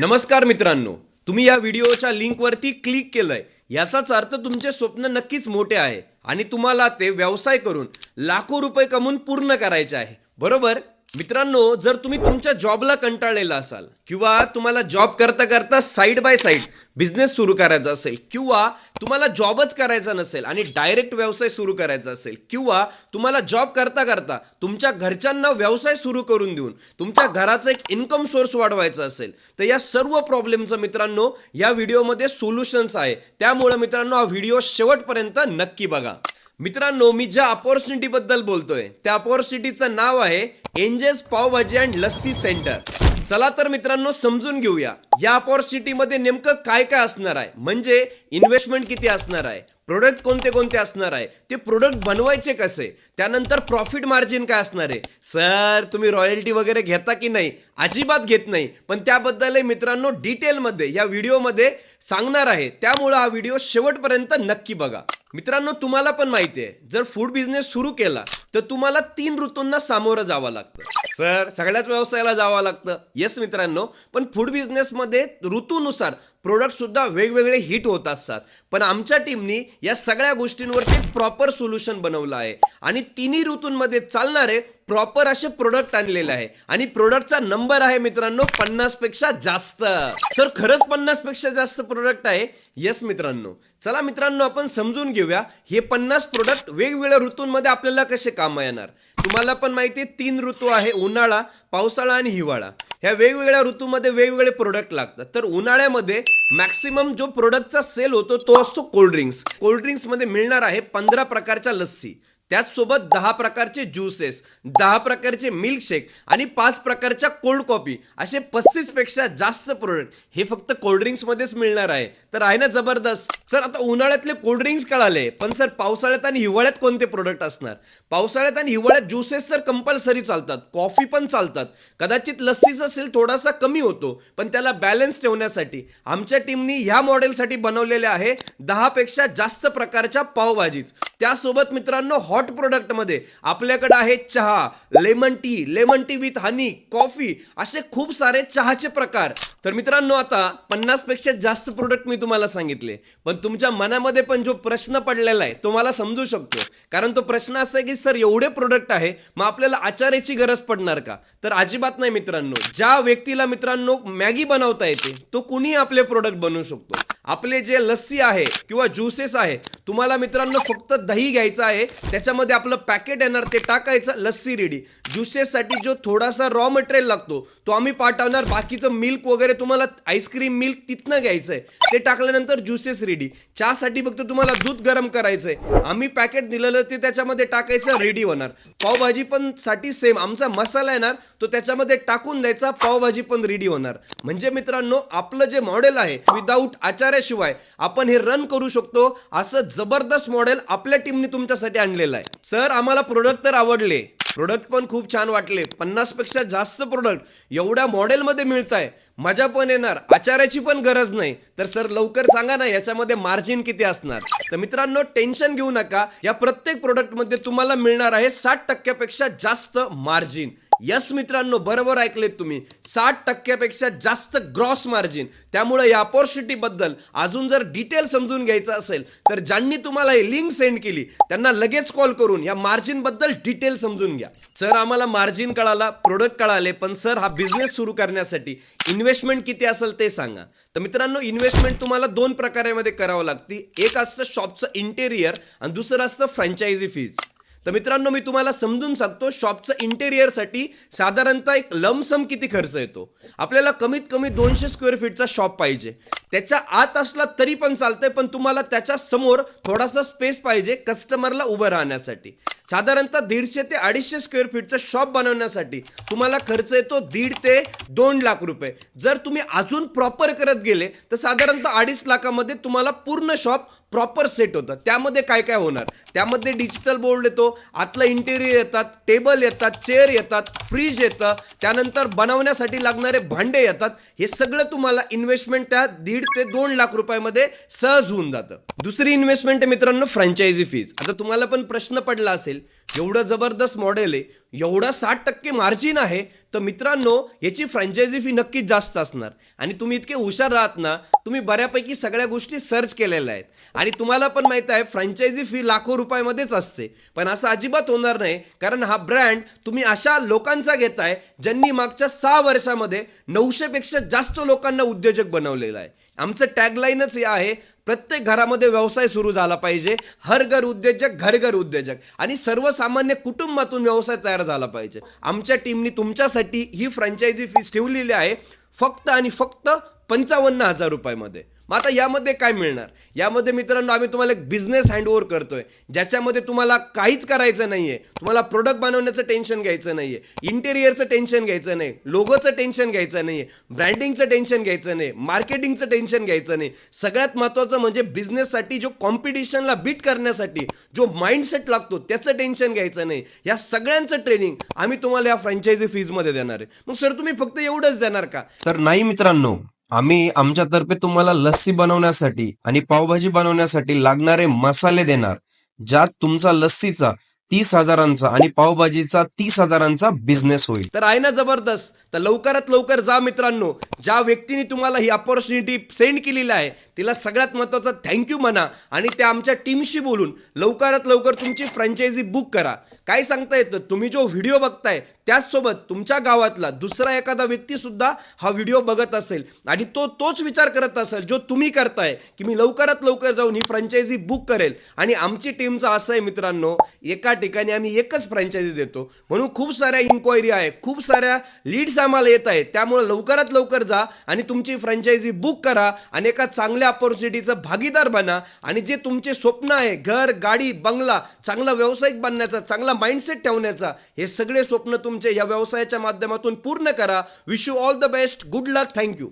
नमस्कार मित्रांनो तुम्ही या व्हिडिओच्या लिंकवरती क्लिक केलंय. याचाच अर्थ तुमचे स्वप्न नक्कीच मोठे आहे आणि तुम्हाला ते व्यवसाय करून लाखो रुपये कमवून पूर्ण करायचे आहे. बरोबर? मित्रांनो जर तुम्ही तुमच्या जॉबला कंटाळलेला असाल किंवा तुम्हाला जॉब करता करता साईड बाय साईड बिझनेस सुरू करायचा असेल किंवा तुम्हाला जॉबच करायचा नसेल आणि डायरेक्ट व्यवसाय सुरू करायचा असेल किंवा तुम्हाला जॉब करता करता तुमच्या घरच्यांना व्यवसाय सुरू करून देऊन तुमच्या घराचा एक इन्कम सोर्स वाढवायचा असेल तर या सर्व प्रॉब्लेमचं मित्रांनो या व्हिडिओमध्ये सोल्युशन्स आहे. त्यामुळे मित्रांनो हा व्हिडिओ शेवटपर्यंत नक्की बघा. मित्रांनो मी ज्या अपॉर्च्युनिटी बद्दल बोलतोय त्या अपॉर्च्युनिटीचं नाव आहे एंजेस पावभाजी अँड लस्सी सेंटर. चला तर मित्रांनो समजून घेऊया. या अपॉर्च्युनिटी मध्ये नेमकं काय काय असणार आहे? म्हणजे इन्व्हेस्टमेंट किती असणार आहे? प्रोडक्ट कोणते कोणते असणार आहे? ते प्रोडक्ट बनवायचे कसे? त्यानंतर प्रॉफिट मार्जिन काय असणार आहे? सर तुम्ही रॉयल्टी वगैरे घेता की नाही? अजिबात घेत नाही. पण त्याबद्दल मित्रांनो डिटेलमध्ये या व्हिडिओमध्ये सांगणार आहे. त्यामुळं हा व्हिडिओ शेवटपर्यंत नक्की बघा. मित्रांनो तुम्हाला पण माहिती आहे जर फूड बिझनेस सुरू केला तर तुम्हाला तीन ऋतूंना सामोरं जावं लागतं. सर. सगळ्याच व्यवसायाला जावं लागतं. येस मित्रांनो पण फूड बिझनेसमध्ये ऋतूनुसार प्रोडक्ट सुद्धा वेगवेगळे हिट होत असतात. पण आमच्या टीमनी या सगळ्या गोष्टींवरती प्रॉपर सोल्युशन बनवलं आहे. आणि तिन्ही ऋतूंमध्ये चालणारे प्रॉपर असे प्रोडक्ट आणलेले आहे. आणि प्रोडक्टचा नंबर आहे मित्रांनो पन्नासपेक्षा जास्त. सर खरंच पन्नासपेक्षा जास्त प्रोडक्ट आहे? येस मित्रांनो. चला मित्रांनो आपण समजून घेऊया. हे पन्नास प्रोडक्ट वेगवेगळ्या ऋतूंमध्ये आपल्याला कसे काम येणार? तुम्हाला पण माहिती आहे तीन ऋतू आहे उन्हाळा पावसाळा आणि हिवाळा. ह्या वेगवेगळ्या ऋतूमध्ये वेगवेगळे प्रोडक्ट लागतात. तर उन्हाळ्यामध्ये मॅक्सिमम जो प्रोडक्टचा सेल होतो तो असतो कोल्ड्रिंक्स कोल्ड्रिंक्समध्ये मिळणार आहे पंधरा प्रकारच्या लस्सी. त्याचसोबत दहा प्रकारचे ज्युसेस दहा प्रकारचे मिल्कशेक आणि पाच प्रकारच्या कोल्ड कॉफी असे पस्तीसपेक्षा जास्त प्रोडक्ट हे फक्त कोल्ड्रिंक्समध्येच मिळणार आहे. तर आहे ना जबरदस्त. सर आता उन्हाळ्यातले कोल्ड्रिंक्स कळाले पण सर पावसाळ्यात आणि हिवाळ्यात कोणते प्रोडक्ट असणार? पावसाळ्यात आणि हिवाळ्यात ज्युसेस तर कंपल्सरी चालतात कॉफी पण चालतात. कदाचित लस्सीचा सेल थोडासा कमी होतो पण त्याला बॅलन्स ठेवण्यासाठी आमच्या टीमनी ह्या मॉडेलसाठी बनवलेले आहे दहापेक्षा जास्त प्रकारच्या पावभाजीच. त्यासोबत मित्रांनो हॉट प्रोडक्टमध्ये आपल्याकडे आहे चहा lemon tea lemon tea with honey coffee असे खूप सारे चहाचे प्रकार. तर मित्रांनो आता पन्नासपेक्षा जास्त प्रोडक्ट मी तुम्हाला सांगितले. पण तुमच्या मनामध्ये पण जो प्रश्न पडलेला आहे तो मला समजू शकतो. कारण तो प्रश्न असा आहे की सर एवढे प्रोडक्ट आहे मग आपल्याला आचार्याची गरज पडणार का? तर अजिबात नाही मित्रांनो. ज्या व्यक्तीला मित्रांनो मॅगी बनवता येते तो कुणी आपले प्रोडक्ट बनवू शकतो. आपले जे लस्सी आहे किंवा ज्युसेस आहे तुम्हाला मित्रांनो फक्त दही घ्यायचं आहे त्याच्यामध्ये आपलं पॅकेट येणार ते टाकायचं लस्सी रेडी ज्युसेससाठी जो थोडासा रॉ मटेरियल लागतो तो आम्ही पाठवणार. बाकीचं मिल्क वगैरे तुम्हाला आईस्क्रीम मिल्क तिथनं घ्यायचं आहे ते टाकल्यानंतर ज्युसेस रेडी चहासाठी फक्त तुम्हाला दूध गरम करायचं आहे आम्ही पॅकेट दिलेलं ते त्याच्यामध्ये टाकायचं रेडी होणार. पावभाजी पण साठी सेम आमचा मसाला येणार तो त्याच्यामध्ये टाकून द्यायचा पावभाजी पण रेडी होणार. म्हणजे मित्रांनो आपलं जे मॉडेल आहे विदाऊट आचार्याशिवाय आपण हे रन करू शकतो. असं जबरदस्त मॉडेल आपल्या टीमने तुमच्यासाठी आणलेलं आहे. सर आम्हाला प्रोडक्ट तर आवडले. प्रोडक्ट पण खूप छान वाटले. पन्नासपेक्षा जास्त प्रोडक्ट एवढ्या मॉडेलमध्ये मिळत आहे मजा पण येणार. आचार्याची पण गरज नाही. तर सर लवकर सांगा ना याच्यामध्ये मार्जिन किती असणार? तर मित्रांनो टेन्शन घेऊ नका. या प्रत्येक प्रोडक्टमध्ये तुम्हाला मिळणार आहे साठ टक्क्यापेक्षा जास्त मार्जिन यस मित्रांनो बरोबर ऐकलेत तुम्ही. साठ टक्क्यापेक्षा जास्त ग्रॉस मार्जिन त्यामुळे या ऑपॉर्च्युनिटीबद्दल बद्दल अजून जर डिटेल समजून घ्यायचं असेल तर ज्यांनी तुम्हाला ही लिंक सेंड केली त्यांना लगेच कॉल करून या मार्जिनबद्दल डिटेल समजून घ्या. सर आम्हाला मार्जिन कळाला प्रोडक्ट कळाले पण सर हा बिझनेस सुरू करण्यासाठी इन्व्हेस्टमेंट किती असेल ते सांगा. तर मित्रांनो इन्व्हेस्टमेंट तुम्हाला दोन प्रकारामध्ये करावं लागते. एक असतं शॉपचं इंटेरियर आणि दुसरं असतं फ्रँचायझी फीज तर मित्रांनो मी तुम्हाला समजून सांगतो शॉपचं इंटेरियरसाठी साधारणतः एक लमसम किती खर्च येतो? आपल्याला कमीत कमी दोनशे स्क्वेअर फीटचा शॉप पाहिजे. त्याच्या आत असला तरी पण चालतंय पण तुम्हाला त्याच्यासमोर थोडासा स्पेस पाहिजे कस्टमरला उभं राहण्यासाठी. साधारणतः दीडशे ते अडीचशे स्क्वेअर फीटचं शॉप बनवण्यासाठी तुम्हाला खर्च येतो दीड ते दोन लाख रुपये. जर तुम्ही अजून प्रॉपर करत गेले तर साधारणतः अडीच लाखामध्ये तुम्हाला पूर्ण शॉप प्रॉपर सेट होतं. त्यामध्ये काय काय होणार? त्यामध्ये डिजिटल बोर्ड येतो आतलं इंटेरियर येतात टेबल येतात चेअर येतात फ्रीज येतं त्यानंतर बनवण्यासाठी लागणारे भांडे येतात. हे सगळं तुम्हाला इन्व्हेस्टमेंट त्या दीड ते दोन लाख रुपयामध्ये सहज होऊन जातं. दुसरी इन्व्हेस्टमेंट आहे मित्रांनो फ्रँचायझी फीज आता तुम्हाला पण प्रश्न पडला असेल एवढं जबरदस्त मॉडेल आहे एवढा साठ टक्के मार्जिन आहे तर मित्रांनो याची फ्रँचायझी फी नक्कीच जास्त असणार. आणि तुम्ही इतके हुशार राहत ना तुम्ही बऱ्यापैकी सगळ्या गोष्टी सर्च केलेल्या आहेत. आणि तुम्हाला पण माहीत आहे फ्रँचायझी फी लाखो रुपयामध्येच असते. पण असं अजिबात होणार नाही कारण हा ब्रँड तुम्ही अशा लोकांचा घेताय ज्यांनी मागच्या सहा वर्षामध्ये नऊशेपेक्षा जास्त लोकांना उद्योजक बनवलेला आहे. आमचं टॅगलाईनच हे आहे प्रत्येक घरामध्ये व्यवसाय सुरू झाला पाहिजे हर घर उद्योजक घर घर उद्योजक. आणि सर्वसामान्य कुटुंबातून व्यवसाय तयार झाला पाहिजे. आमच्या टीमनी तुमच्यासाठी ही फ्रँचायझी फीस ठेवलेली आहे फक्त आणि फक्त पंचावन्न हजार रुपयामध्ये. मग आता यामध्ये काय मिळणार? यामध्ये मित्रांनो आम्ही तुम्हाला एक बिझनेस हँडओव्हर करतोय ज्याच्यामध्ये तुम्हाला काहीच करायचं नाहीये. तुम्हाला प्रोडक्ट बनवण्याचं टेन्शन घ्यायचं नाहीये. इंटेरियरचं टेन्शन घ्यायचं नाही. लोगोचं टेन्शन घ्यायचं नाहीये. ब्रँडिंगचं टेन्शन घ्यायचं नाही. मार्केटिंगचं टेन्शन घ्यायचं नाही. सगळ्यात महत्त्वाचं म्हणजे बिझनेससाठी जो कॉम्पिटिशनला बीट करण्यासाठी जो माइंडसेट लागतो त्याचं टेन्शन घ्यायचं नाही. या सगळ्यांचं ट्रेनिंग आम्ही तुम्हाला या फ्रँचायझी फीजमध्ये देणार आहे. मग सर तुम्ही फक्त एवढंच देणार का? तर नाही मित्रांनो. आम्ही आमच्यातर्फे तुम्हाला लस्सी बनवण्यासाठी आणि पावभाजी बनवण्यासाठी लागणारे मसाले देणार ज्यात तुमचा लस्सीचा तीस हजारांचा आणि पावभाजीचा तीस हजारांचा बिझनेस होईल. तर आहे ना जबरदस्त? तर लवकरात लवकर जा मित्रांनो. ज्या व्यक्तीने तुम्हाला ही अपॉर्च्युनिटी सेंड केलेली आहे तिला सगळ्यात महत्त्वाचं थँक्यू म्हणा आणि त्या आमच्या टीमशी बोलून लवकरात लवकर तुमची फ्रँचायझी बुक करा. काय सांगता येतं? तुम्ही जो व्हिडिओ बघताय त्याचसोबत तुमच्या गावातला दुसरा एखादा व्यक्तीसुद्धा हा व्हिडिओ बघत असेल आणि तो तोच विचार करत असेल जो तुम्ही करताय की मी लवकरात लवकर जाऊन ही फ्रँचायझी बुक करेल. आणि आमची टीमचं असं आहे मित्रांनो एका ठिकाणी आम्ही एकच फ्रँचायझी देतो. म्हणून खूप साऱ्या इन्क्वायरी आहे खूप साऱ्या लीड्स आम्हाला येत आहेत. त्यामुळे लवकरात लवकर जा आणि तुमची फ्रँचायझी बुक करा आणि एका चांगल्या ऑपॉर्च्युनिटीचं भागीदार बना. आणि जे तुमचे स्वप्न आहे घर गाडी बंगला चांगला व्यावसायिक बनण्याचा चांगला माइंडसेट ठेवण्याचा हे सगळे स्वप्न तुमचे या व्यवसायाच्या माध्यमातून पूर्ण करा. Wish you all the best good luck thank you